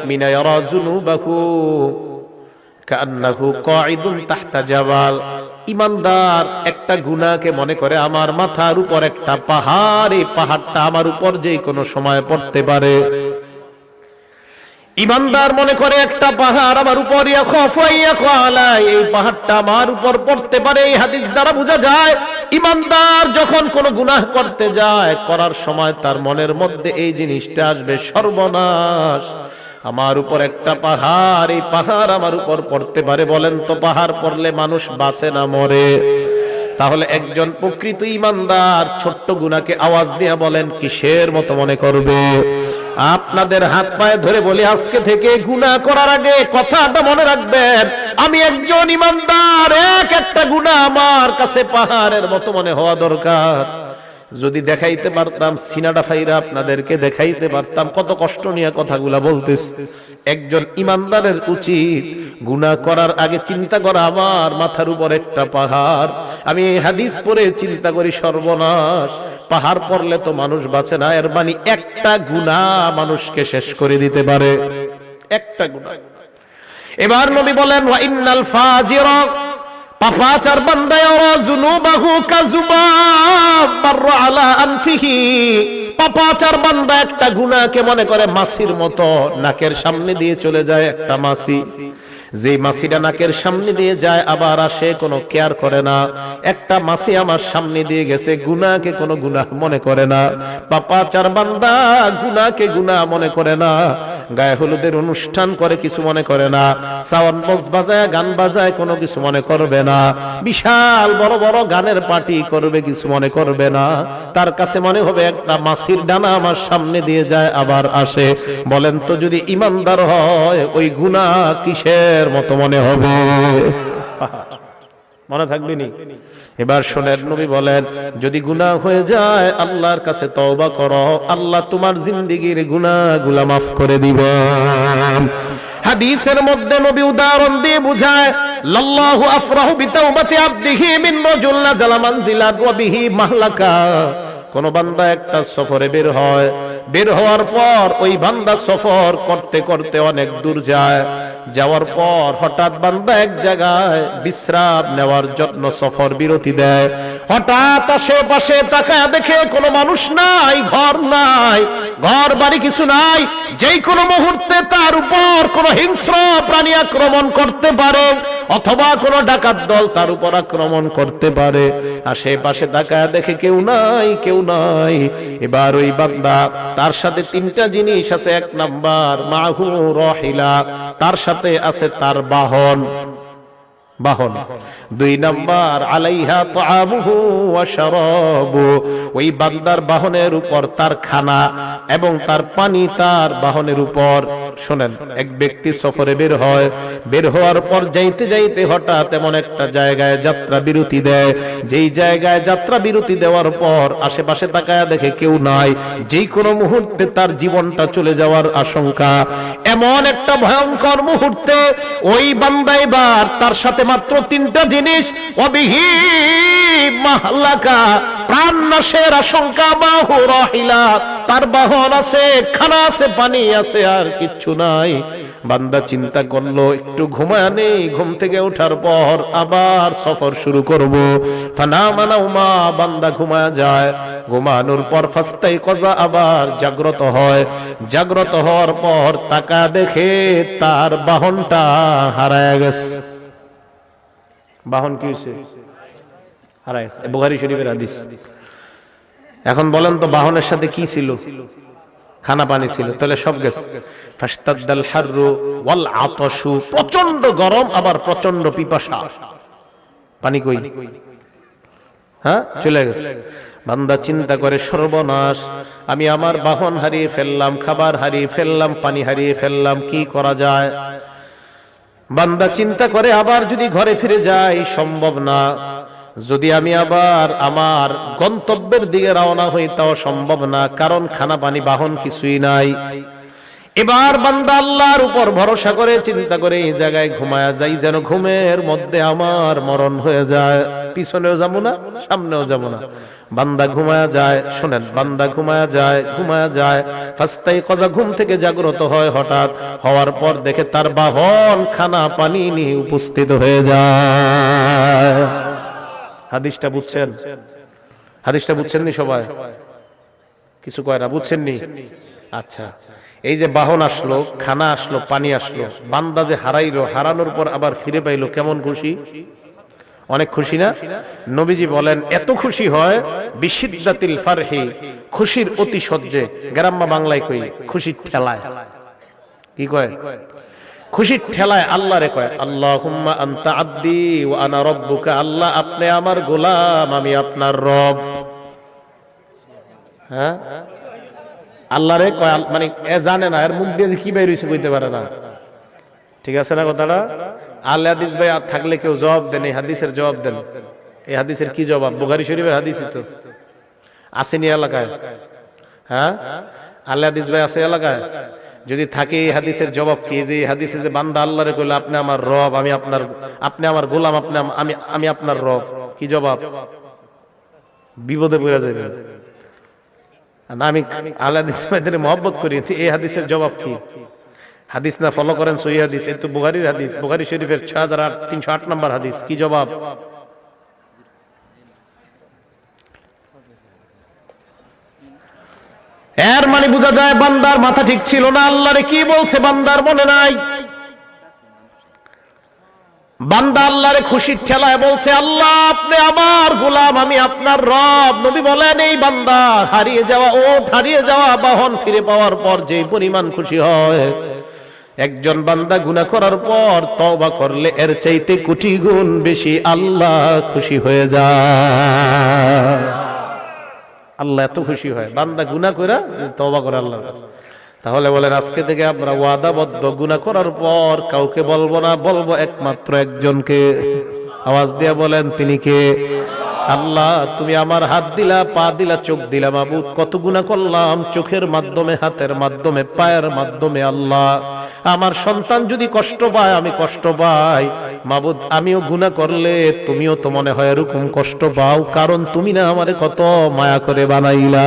মুমিনা ইয়ারা যুনুবাহু কান্নাহু কাঈদুন তাহতা জাবাল ইমানদার একটা গুনাহকে মনে করে আমার মাথার উপর একটা পাহাড়, এই পাহাড়টা আমার উপর যে কোনো সময় পড়তে পারে। ইমানদার মনে করে একটা পাহাড় আমার উপর এই পাহাড়টা আমার উপর পড়তে পারে, এই হাদিস দ্বারা বোঝা যায়। ইমানদার যখন কোনো গুনাহ করতে যায়, করার সময় তার মনের মধ্যে এই জিনিসটা আসবে সর্বনাশ। আমার উপর একটা পাহাড়, এই পাহাড় আমার উপর পড়তে পারে বলেন তো, পাহাড় পড়লে মানুষ বাঁচে না, মরে। তাহলে একজন প্রকৃত ইমানদার ছোট্ট গুনাকে আওয়াজ দিয়ে বলেন, কিসের মতো মনে করবে? আপনাদের হাত পায়ে ধরে বলি, আজকে থেকে গুনাহ করার আগে কথাটা মনে রাখবেন, আমি একজন ইমানদার, এক একটা গুনাহ আমার কাছে পাহাড়ের মতো মনে হওয়া দরকার। যদি দেখাইতে পারতাম, সিনাডা ফাইরা আপনাদেরকে দেখাইতে পারতাম, কত কষ্ট নিয়ে কথাগুলা বলতেছি। একজন ইমানদারের উচিত গুনাহ করার আগে চিন্তা করা, আমার মাথার উপর একটা পাহাড়। আমি এই হাদিস পড়ে চিন্তা করি, সর্বনাশ। পাহাড় পড়লে তো মানুষ বাঁচে না, এর মানে একটা গুনাহ মানুষকে শেষ করে দিতে পারে। একটা গুনাহ এবার নবী বলেন ইন্নাল ফাজিরা পাপাচার বান্দা ইয়ারা যুনুবাহু কাযুবাব মাররা পাপাচার বান্দা একটা গুনাহকে মনে করে মাছির মতো নাকের সামনে দিয়ে চলে যায় একটা মাছি যে মাছিটা নাকের সামনে দিয়ে যায়, আবার আসে কোনো কেয়ার করে না। একটা মাছি আমার সামনে দিয়ে গেছে, গুনাহকে কোনো গুনাহ মনে করে না। পাপাচার বান্দা গুনাহকে গুনাহ মনে করে না। গায়ে হলুদের অনুষ্ঠান করে কিছু মনে করে না। সাউন্ড বক্স বাজায়, গান বাজায়, কোনো কিছু মনে করবে না। বিশাল বড় বড় গানের পার্টি করবে, কিছু মনে করবে না। তার কাছে মনে হবে একটা মাছির ডানা আমার সামনে দিয়ে যায়, আবার আসে। বলেন তো যদি ইমানদার হয়, ওই গুনাহ কিসের মতো মনে হবে? মনে থাকবে নি? এবার শোনেন, নবী বলেন, যদি গুনাহ হয়ে যায়, আল্লাহর কাছে তওবা করো। আল্লাহ তোমার জিন্দিগির গুনাহগুলা মাফ করে দিবেন। হাদিসের মধ্যে নবী উদাহরণ দিয়ে বুঝায়, লাল্লাহু আফরাহু বিতাওবাতি আবদিহি মিন রাজুল নাযালা মানজিলাত ওয়া বিহি মাহলাকা। কোন বান্দা একটা সফরে বের হয় বের হওয়ার পর ওই বান্দা সফর করতে করতে অনেক দূর যায়। যাওয়ার পর হঠাৎ বান্দা এক জায়গায় বিশ্রাম নেওয়ার জন্য সফর বিরতি দেয়। হঠাৎ আশেপাশে তাকায় দেখে কোনো মানুষ নাই, ঘর নাই, ঘর বাড়ি কিছু নাই। যেই কোনো মুহূর্তে তার উপর কোনো হিংস্র প্রাণী আক্রমণ করতে পারে। অথবা কোনো ডাকাত দল তার উপর আক্রমণ করতে পারে। আশেপাশে তাকায় দেখে কেউ নাই কেউ নাই। এবার ওই বান্দা, তার সাথে তিনটা জিনিস আছে। এক নাম্বার, মাহু রহিলা, তার সাথে আছে তার বাহন। বাহন। দুই নাম্বার, আলাইহা তাআমুহু ওয়া শারাবু। ওই বান্দার বাহনের উপর তার খানা এবং তার পানি তার বাহনের উপর। শুনেন, এক ব্যক্তি সফরে বের হয়, বের হওয়ার পর যাইতে যাইতে হঠাৎ এমন একটা জায়গায় যাত্রা বিরতি দেয়। যেই জায়গায় যাত্রা বিরতি দেওয়ার পর আশেপাশে তাকায় দেখে কেউ নাই। যেই কোনো মুহূর্তে তার জীবনটা চলে যাওয়ার আশঙ্কা। এমন একটা ভয়ঙ্কর মুহূর্তে ওই বান্দা এবার তার সাথে মাত্র তিনটা জিনিস অবিহি মাহলাকা প্রাণ নাশের আশঙ্কা বাহু রহিলা। তার বাহন আছে, খানা আছে, পানি আছে, আর কিচ্ছু নাই। বান্দা চিন্তা করল, একটু ঘুমায় নেই, ঘুম থেকে ওঠার পর আবার সফর শুরু করব। ফানা মানাও মা, বান্দা ঘুমায় যায়। ঘুমানোর পর ফাস্তাই কজা আবার জাগ্রত হয়। জাগ্রত হওয়ার পর তাকা দেখে তার বাহনটা হারায় গেছে। বাহন কি হয়েছে হারায় গেছে। বুখারী শরীফের হাদিস। এখন বলেন তো, বাহনের সাথে কি ছিল? খানা পানি ছিল, তাহলে সব গেছে। ফাস্তাদ্দাল হাররু ওয়াল প্রচণ্ড গরম, আবার প্রচণ্ড পিপাসা। পানি কই? হ্যাঁ চলে গেছে। বান্দা চিন্তা করে, সর্বনাশ, আমি আমার বাহন হারিয়ে ফেললাম, খাবার হারিয়ে ফেললাম, পানি হারিয়ে ফেললাম, কি করা যায়? বান্দা চিন্তা করে, আবার যদি ঘরে ফিরে যাই সম্ভব না। যদি আমি আবার আমার গন্তব্যের দিকে রওনা হই, তাও সম্ভব না, কারণ খানা পানি বাহন কিছুই নাই। এবার বান্দা আল্লাহর উপর ভরসা করে, চিন্তা করে এই জায়গায় ঘুমায়া যাই, যেন ঘুমের মধ্যে আমার মরণ হয়ে যায়। পিছনেও যাব না, সামনেও যাব না। বান্দা ঘুমায়া যায়, শোনেন, বান্দা ঘুমায়া যায় ঘুমায়া যায়। ফাস্তাই কজা ঘুম থেকে জাগ্রত হয়, হঠাৎ হওয়ার পর দেখে তার বাহন খানা পানি নিয়ে উপস্থিত হয়ে যায়। হাদিসটা বুঝছেন? হাদিসটা বুঝছেন নি সবাই? কিছু কয় না বুঝছেন নি আচ্ছা এই যে বাহন আসলো, খানা আসলো, পানি আসলো, বান্দা যে হারাইলো, হারানোর পর আবার ফিরে পাইলো, কেমন খুশি? অনেক খুশি না? নবীজি বলেন, এত খুশি হয় বিশিদ্দাতিল ফারহি, খুশির অতি সহ্যে, গ্রাম্য বাংলায় কই, খুশির ঠেলায়। কি কয়? খুশির ঠেলায় আল্লাহ রে কয় আল্লাহ হুম্মা আন্তা আব্দি ও আনা রব্বুকা, আল্লাহ আপনি আমার গোলাম, আমি আপনার রব। হ্যাঁ? আল্লাহ রে কয় মানে এ জানে না, এর মুখ দিয়ে কি বের হইছে কইতে পারে না। ঠিক আছে না কথাটা? আল হাদিস ভাই, আর থাকলে কেউ জবাব দেন, এই হাদিসের জবাব দেন। এই হাদিসের কি জবাব? বুখারি শরীফের হাদিসই তো। আসেনি এলাকায়। হ্যাঁ? আল্লাহ হাদিস ভাই আছে এলাকায়? যদি থাকে এই হাদিসের জবাব কি? যে এই হাদিসে যে বান্দা আল্লাহরে কইলে আপনি আমার রব, আমি আপনার, আপনি আমার গোলাম, আপনি আমি আমি আপনার রব। কি জবাব? বিপদে পড়ে যাবে আমি আল্লাহ হাদিস ভাইদের মহব্বত করি এই হাদিসের জবাব কি? হাদিস না ফলো করেন সহি হাদিস এই তো বুখারির হাদিস। বুখারি শরীফের ছয় হাজার তিনশো আট নম্বর হাদিস। কি জবাব? এর মানে বোঝা যায় বান্দার মাথা ঠিক ছিল না। আল্লাহরে কি বলছে বান্দার মনে নাই? বান্দা আল্লাহরে খুশির ঠেলায় বলছে, আল্লাহ, আপনি আমার গোলাম, আমি আপনার রব। নবী বলেন, এই বান্দা হারিয়ে যাওয়া ও হারিয়ে যাওয়া বাহন ফিরে পাওয়ার পর যে পরিমাণ খুশি হয়। একজন বান্দা গুনাহ করার পর তওবা করলে এর চাইতে কোটি গুণ বেশি আল্লাহ খুশি হয়ে যায়। আল্লাহ এত খুশি হয়। বান্দা গুনা করে তওবা করে আল্লাহর কাছে। তাহলে বলেন, আজকে থেকে আমরা ওয়াদাবদ্ধ গুনাহ করার পর কাউকে বলব না, বলব একমাত্র একজনকে। আওয়াজ দিয়ে বলেন, তিনি কে? আল্লাহ, তুমি আমার হাত দিলা, পা দিলা, চোখ দিলা, মাবুদ। কত গুনাহ করলাম, চোখের মাধ্যমে, হাতের মাধ্যমে, পায়ের মাধ্যমে, আল্লাহ। আমার সন্তান যদি কষ্ট পায়, আমি কষ্ট পাই। মাবুদ, আমিও গুণা করলে তুমিও তো মনে হয় এরকম কষ্ট পাও, কারণ তুমি না আমারে কত মায়া করে বানাইলা।